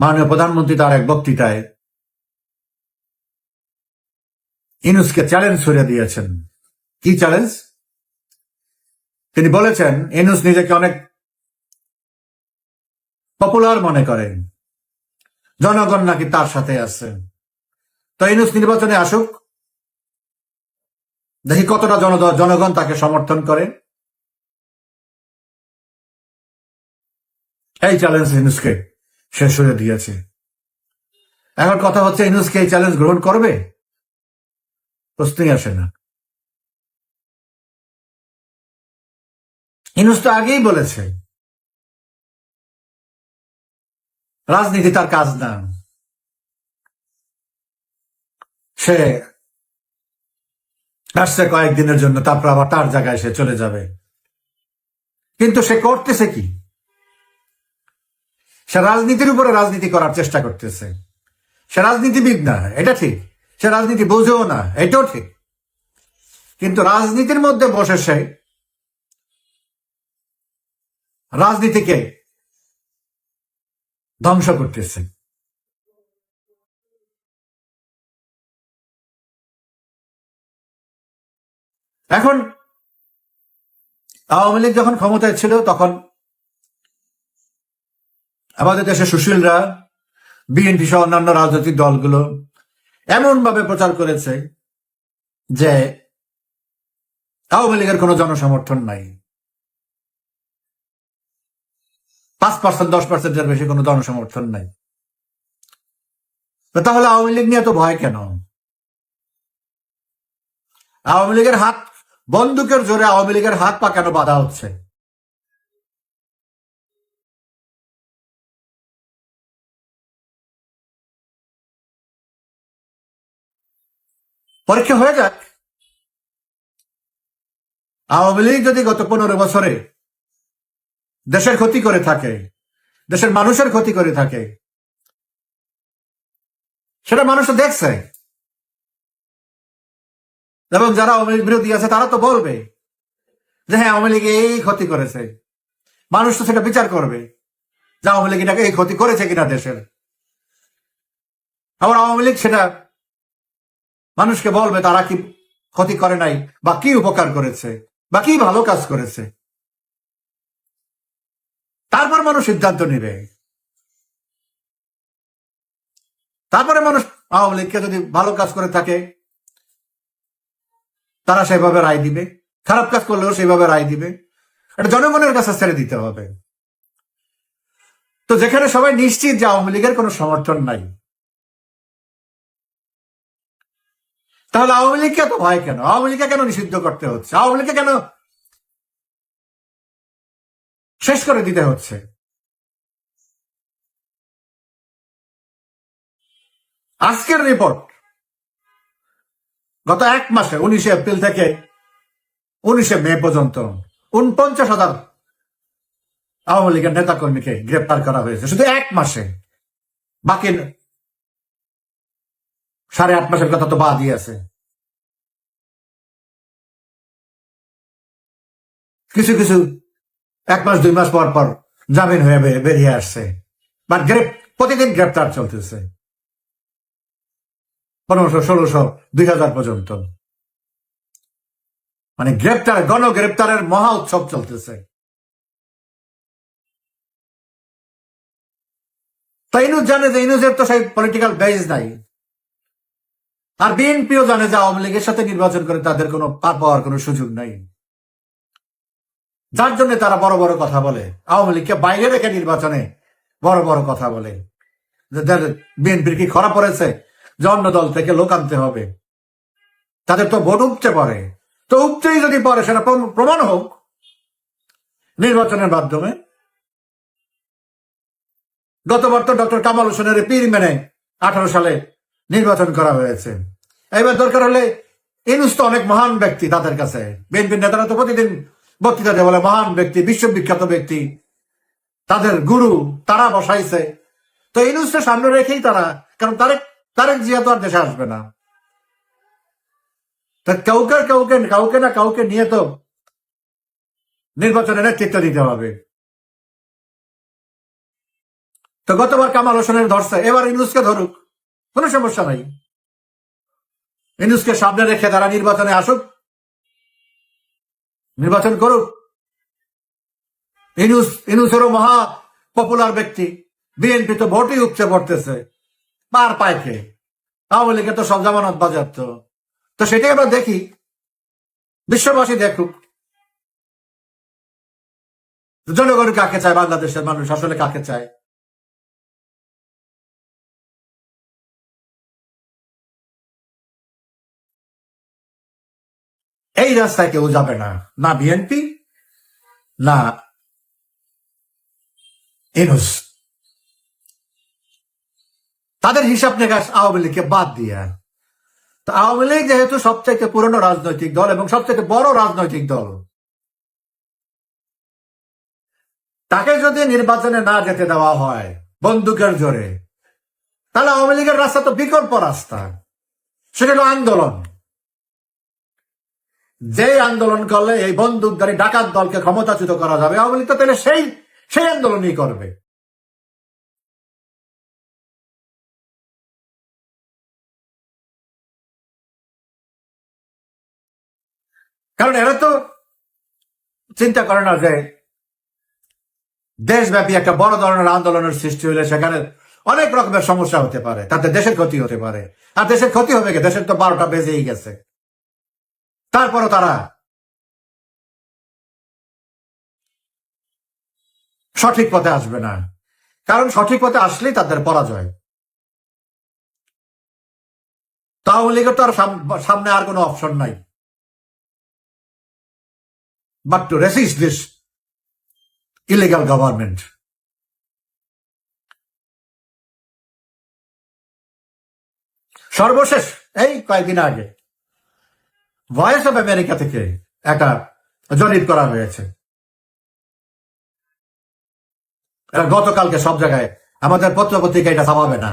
মাননীয় প্রধানমন্ত্রী তার এক বক্তৃতায় ইনুসকে চ্যালেঞ্জ ছড়িয়ে দিয়েছেন। কি চ্যালেঞ্জ তিনি বলেছেন, ইনুস নিজেকে অনেক পপুলার মনে করেন জনগণ নাকি তার সাথে আছে। তো ইনুস নির্বাচনে আসুক। দেখি কতটা জন জনগণ তাকে সমর্থন করে। এই চ্যালেঞ্জ ইনুসকে। শেষ হয়ে দিয়েছে। এখন কথা হচ্ছে ইনুসকে এই চ্যালেঞ্জ গ্রহণ করবে? প্রশ্নই আসে না। ইনুস তো আগেই বলেছে, রাজনীতি তার কাজ না। সে আসছে কয়েকদিনের জন্য, তারপর আবার তার জায়গায় সে চলে যাবে। কিন্তু সে করতেছে কি? সে রাজনীতির উপরে রাজনীতি করার চেষ্টা করতেছে। সে রাজনীতিবিদ না, এটা ঠিক। সে রাজনীতি বোঝেও না, এটাও ঠিক। কিন্তু রাজনীতির মধ্যে বসে সে রাজনীতিকে ধ্বংস করতেছে। এখন আওয়ামী লীগ যখন ক্ষমতায় ছিল, তখন আমাদের দেশে সুশীলরা বিএনপি সহ অন্যান্য রাজনৈতিক দলগুলো এমন ভাবে প্রচার করেছে যে আওয়ামী লীগের কোনো জনসমর্থন নাই। পাঁচ পার্সেন্ট দশ পার্সেন্টের বেশি কোনো জনসমর্থন নাই। তাহলে আওয়ামী লীগ নিয়ে এত ভয় কেন? আওয়ামী লীগের হাত, বন্দুকের জোরে আওয়ামী লীগের হাত পা কেন বাধা হচ্ছে? পরীক্ষা হয়ে যাক। আওয়ামী লীগ যদি গত পনেরো বছরে দেশের ক্ষতি করে থাকে, দেশের মানুষের ক্ষতি করে থাকে, সেটা মানুষ দেখছে। এবং যারা বিরোধী আছে, তারা তো বলবে যে হ্যাঁ আওয়ামী লীগ এই ক্ষতি করেছে। মানুষ তো সেটা বিচার করবে যে আওয়ামী লীগ এটাকে এই ক্ষতি করেছে কিনা দেশের। আবার আওয়ামী লীগ সেটা মানুষকে বলবে, তারা কি ক্ষতি করে নাই? বা কি উপকার করেছে? বা কি ভালো কাজ করেছে? তারপর মানুষ সিদ্ধান্ত নিবে। তারপরে মানুষ আওয়ামী লীগকে যদি ভালো কাজ করে থাকে, তারা সেভাবে রায় দিবে। খারাপ কাজ করলেও সেভাবে রায় দিবে। এটা জনগণের কাছে ছেড়ে দিতে হবে। তো যেখানে সবাই নিশ্চিত যে আওয়ামী লীগের কোনো সমর্থন নাই তাহলে আওয়ামী লীগকে এত ভয় কেন? আওয়ামী লীগকে কেন নিষিদ্ধ করতে হচ্ছে? আওয়ামী লীগকে কেন শেষ করে দিতে হচ্ছে? আজকের রিপোর্ট গত এক মাসে, উনিশে এপ্রিল থেকে উনিশে মে পর্যন্ত উনপঞ্চাশ হাজার আওয়ামী লীগের নেতা কর্মীকে গ্রেপ্তার করা হয়েছে। শুধু এক মাসে। বাকি সাড়ে আট মাসের কথা তো বাদই আছে। কিছু কিছু, এক মাস, দুই মাস পর পর জামিন হয়ে বেরিয়ে আসছে। বাট গ্রেপ প্রতিদিন গ্রেপ্তার চলতেছে। পনেরোশো, ষোলোশো, দুই হাজার পর্যন্ত। মানে গ্রেপ্তার গণ গ্রেপ্তারের মহা উৎসব চলতেছে। তো ইনুজ জানে যে ইনুজের তো সেই পলিটিক্যাল বেজ নাই। আর বিএনপিও জানে যে আওয়ামী লীগের সাথে নির্বাচন করে তাদের কোনো পার পাওয়ার কোনো সুযোগ নাই। যার জন্য তারা বড় বড় কথা বলে। আওয়ামী লীগকে বাইরে রেখে নির্বাচনে বড় বড় কথা বলে। বিএনপির কি খরা পড়েছে? যে অন্য দল থেকে লোক আনতে হবে। তাদের তো ভোট উপচে পড়ে। তো উপচেই যদি পড়ে, সেটা প্রম- প্রমাণ হোক। নির্বাচনের মাধ্যমে গতবার তো ডক্টর কামাল হোসেনের পীর মেনে আঠারো সালে নির্বাচন করা হয়েছে। এবার দরকার হলে ইনুস তো অনেক মহান ব্যক্তি তাদের কাছে। বিএনপির নেতারা তো প্রতিদিন বক্তৃতা দেয়, বলে মহান ব্যক্তি, বিশ্ববিখ্যাত ব্যক্তি, তাদের গুরু, তারা বসাইছে। তো ইনুসকে সামনে রেখেই তারা, কারণ তারেক তারেক জিয়া তো আর দেশে আসবে না। কাউকে কাউকে কাউকে না কাউকে নিয়ে তো নির্বাচনে নেতৃত্ব দিতে হবে। তো গতবার কামাল হোসেনের ধরছে, এবার ইনুসকে ধরুক। কোনো সমস্যা নাই। ইনুসকে সামনে রেখে তারা নির্বাচনে আসুক, নির্বাচন করুক। ইনুস ইনুসেরও মহা পপুলার ব্যক্তি। বিএনপি তো ভোটই উপচে পড়তেছে। পার পাইকে আওয়ামী লীগে তো সব জামানত বাজাপ্ত তো সেটাই আমরা দেখি। বিশ্ববাসী দেখুক। জনগণ কাকে চায়? বাংলাদেশের মানুষ আসলে কাকে চায়? এই রাস্তায় কেউ যাবে না। না বিএনপি না ইনুস তাদের হিসাব নিকাশ আওয়ামী লীগকে বাদ দিয়ে। তো আওয়ামী লীগ যেহেতু সবচেয়ে পুরনো রাজনৈতিক দল এবং সবচেয়ে বড় রাজনৈতিক দল, তাকে যদি নির্বাচনে না যেতে দেওয়া হয় বন্দুকের জোরে, তাহলে আওয়ামী লীগের রাস্তা তো বিকল্প রাস্তা। সেটা হলো আন্দোলন। যে আন্দোলন করলে এই বন্দুকধারী ডাকাত দলকে ক্ষমতাচ্যুত করা যাবে, আওয়ামী লীগ তো তাহলে সেই সেই আন্দোলনই করবে। কারণ এরা তো চিন্তা করে না যে দেশব্যাপী একটা বড় ধরনের আন্দোলনের সৃষ্টি হলে সেখানে অনেক রকমের সমস্যা হতে পারে, তাতে দেশের ক্ষতি হতে পারে। আর দেশের ক্ষতি হবে কি? দেশের তো বারোটা বেজেই গেছে। তারপরও তারা সঠিক পথে আসবে না। কারণ সঠিক পথে আসলেই তাদের পরাজয়। লীগের তো আর সাম- সামনে আর কোনো অপশন নাই। But to resist this illegal government সর্বশেষ, এই কয়েকদিন আগে ভয়েস অফ আমেরিকা থেকে একটা জরিপ করা হয়েছে। এটা গতকালকে সব জায়গায় আমাদের পত্র পত্রিকা এটা ছাপাবে না।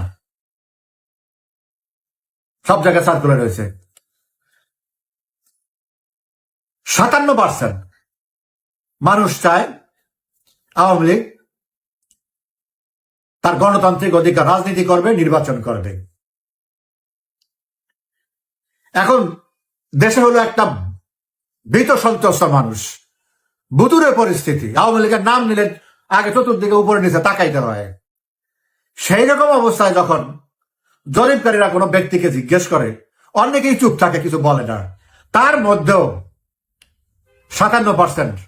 সব জায়গায় সার্কুলার হয়েছে। সাতান্ন পার্সেন্ট মানুষ চায় আওয়ামী লীগ তার গণতান্ত্রিক অধিকার, রাজনীতি করবে, নির্বাচন করবে। এখন দেশে হলো একটা ভীত সন্ত্রস্ত মানুষ। বুতুরে পরিস্থিতি। আওয়ামী লীগের নাম নিলে আগে চতুর্দিকে উপরে নিচে তাকাইতে হয়। সেই রকম অবস্থায় যখন জরিপকারীরা কোনো ব্যক্তিকে জিজ্ঞেস করে, অনেকেই চুপ থাকে, কিছু বলে না। তার মধ্যেও সাতান্ন পার্সেন্ট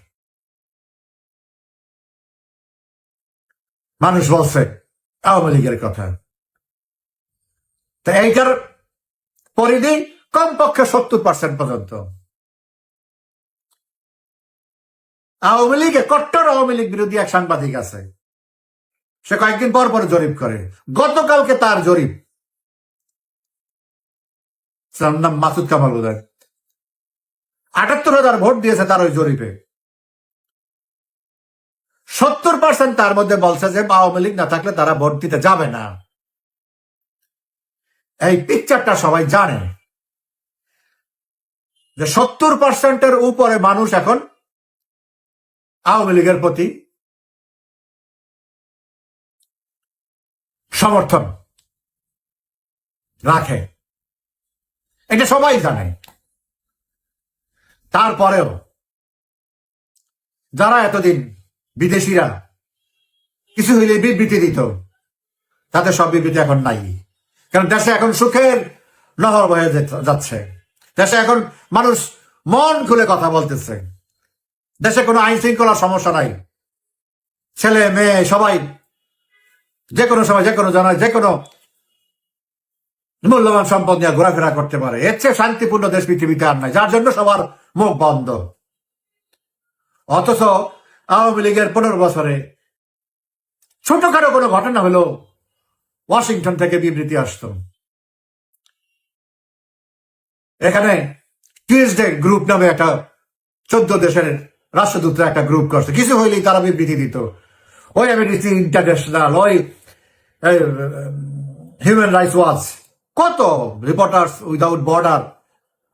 মানুষ বলছে আওয়ামী লীগের কথা। তো এইটার পরিধি কমপক্ষে সত্তর পার্সেন্ট পর্যন্ত। আওয়ামী লীগে কট্টর আওয়ামী লীগ বিরোধী এক সাংবাদিক আছে। সে কয়েকদিন পর পর জরিপ করে। গতকালকে তার জরিপ। তার নাম মাসুদ কামাল বোধ আটাত্তর হাজার ভোট দিয়েছে তার ওই জরিপে। সত্তর পার্সেন্ট তার মধ্যে বলছে যে আওয়ামী লীগ না থাকলে তারা ভোট দিতে যাবে না। এই পিকচারটা সবাই জানে। যে সত্তর পার্সেন্টের উপরে মানুষ এখন আওয়ামী লীগের প্রতি সমর্থন রাখে। এটা সবাই জানে। তারপরেও যারা এতদিন বিদেশিরা কিছু হইলে বিবৃতি দিত, তাদের সব বিবৃতি এখন নাই। কারণ দেশে এখন সুখের নহর বয়ে যাচ্ছে। দেশে এখন মানুষ মন খুলে কথা বলতেছে। দেশে কোনো আইন শৃঙ্খলার সমস্যা নাই। ছেলে, মেয়ে, সবাই যে কোনো সময় যে কোনো জানায় যে কোনো মূল্যবান সম্পদ নিয়ে ঘোরাফেরা করতে পারে। এর চেয়ে শান্তিপূর্ণ দেশ পৃথিবীতে আর নাই, যার জন্য সবার মুখ বন্ধ। অথচ আওয়ামী লীগের পনেরো বছরে ছোটখাটো কোনো ঘটনা হলো ওয়াশিংটন থেকে বিবৃতি আসতো। এখানে টিউসডে গ্রুপ নামে একটা চোদ্দ দেশের রাষ্ট্রদূতরা একটা গ্রুপ করছে। কিছু হইলেই তারা বিবৃতি দিত। ওই অ্যামিনিস্ট্রি ইন্টারন্যাশনাল ওই হিউম্যান রাইটস ওয়াচ কত reporters without border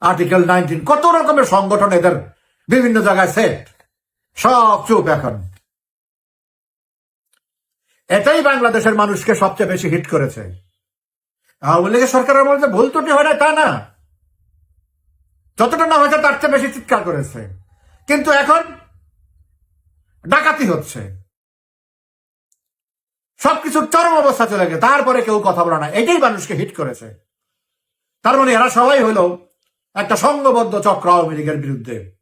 article nineteen কত রকমের সংগঠন এদের বিভিন্ন জায়গায় সেট সব চুপ এখন। এটাই বাংলাদেশের মানুষকে সবচেয়ে বেশি হিট করেছে। আওয়ামী লীগের সরকারের মধ্যে ভুল ত্রুটি হয় না তা না। যতটা না হয়েছে, তার চেয়ে বেশি চিৎকার করেছে। কিন্তু এখন ডাকাতি হচ্ছে। সবকিছুর চরম অবস্থা চলে গেছে। তারপরে কেউ কথা বলে না। এটাই মানুষকে হিট করেছে। তার মানে এরা সবাই হলো একটা সংঘবদ্ধ চক্র আওয়ামী লীগের বিরুদ্ধে,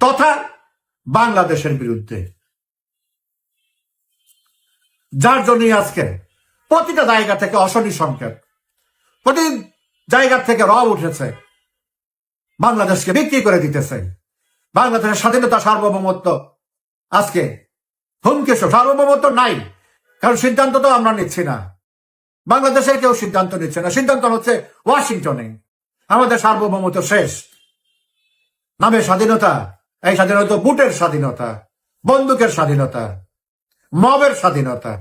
তথা বাংলাদেশের বিরুদ্ধে। যার জন্যই আজকে প্রতিটা জায়গা থেকে অশনি সংকেত। প্রতি জায়গা থেকে রব উঠেছে। বাংলাদেশকে বিক্রি করে দিতেছে বাংলাদেশের স্বাধীনতা সার্বভৌমত্ব আজকে হুমকি সার্বভৌমত্ব নাই, কারণ সিদ্ধান্ত তো আমরা নিচ্ছি না। বাংলাদেশের কেউ সিদ্ধান্ত নিচ্ছে না। সিদ্ধান্ত হচ্ছে ওয়াশিংটনে। আমাদের সার্বভৌমত্ব শেষ। নামে স্বাধীনতা, এই স্বাধীনতা বুটের স্বাধীনতা, বন্দুকের স্বাধীনতা, মবের স্বাধীনতা।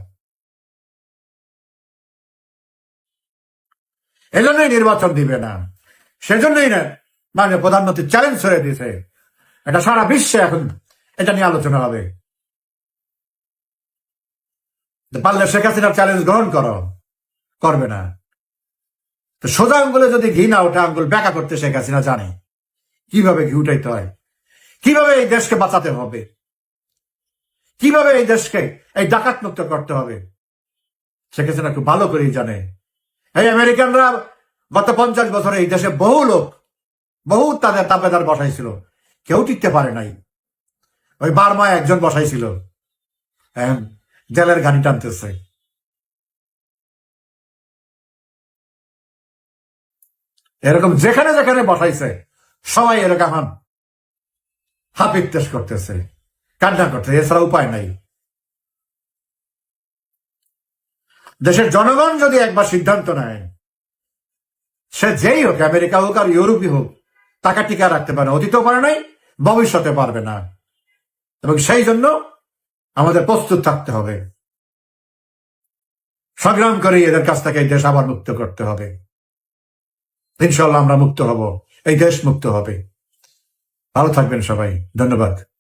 এজন্যই নির্বাচন দিবে না। সেজন্যই না মানে প্রধানমন্ত্রী চ্যালেঞ্জ করে দিয়েছে। এটা সারা বিশ্বে এখন এটা নিয়ে আলোচনা হবে। পারলে শেখ হাসিনার চ্যালেঞ্জ গ্রহণ করো, করবে না। তো সোজা আঙ্গুলে যদি ঘি না ওঠে, আঙ্গুল ব্যাকা করতে শেখ হাসিনা জানে। কীভাবে ঘি উঠাইতে হয়? কীভাবে এই দেশকে বাঁচাতে হবে? কীভাবে এই দেশকে এই ডাকাত মুক্ত করতে হবে? শেখ হাসিনা খুব ভালো করেই জানে। এই আমেরিকানরা গত পঞ্চাশ বছরে এই দেশে বহু লোক বহু তাদের তাবেদার বসাইছিল। কেউ টিকতে পারে নাই। ওই বার্মায় একজন বসাইছিল। জেলের গাড়ি টানতেছে। এরকম যেখানে যেখানে বসাইছে, সবাই এরকম এখন হাপিক তেস করতেছে। কান্না করতেছে এছাড়া উপায় নাই। দেশের জনগণ যদি একবার সিদ্ধান্ত নেয়, সে যেই হোক, আমেরিকা হোক আর ইউরোপই হোক টাকা টিকা রাখতে পারে অতীতেও পারে নাই, ভবিষ্যতে পারবে না। এবং সেই জন্য আমাদের প্রস্তুত থাকতে হবে। সংগ্রাম করে এদের কাছ থেকে এই দেশ আবার মুক্ত করতে হবে। ইনশাল্লাহ আমরা মুক্ত হব, এই দেশ মুক্ত হবে। ভালো থাকবেন সবাই, ধন্যবাদ।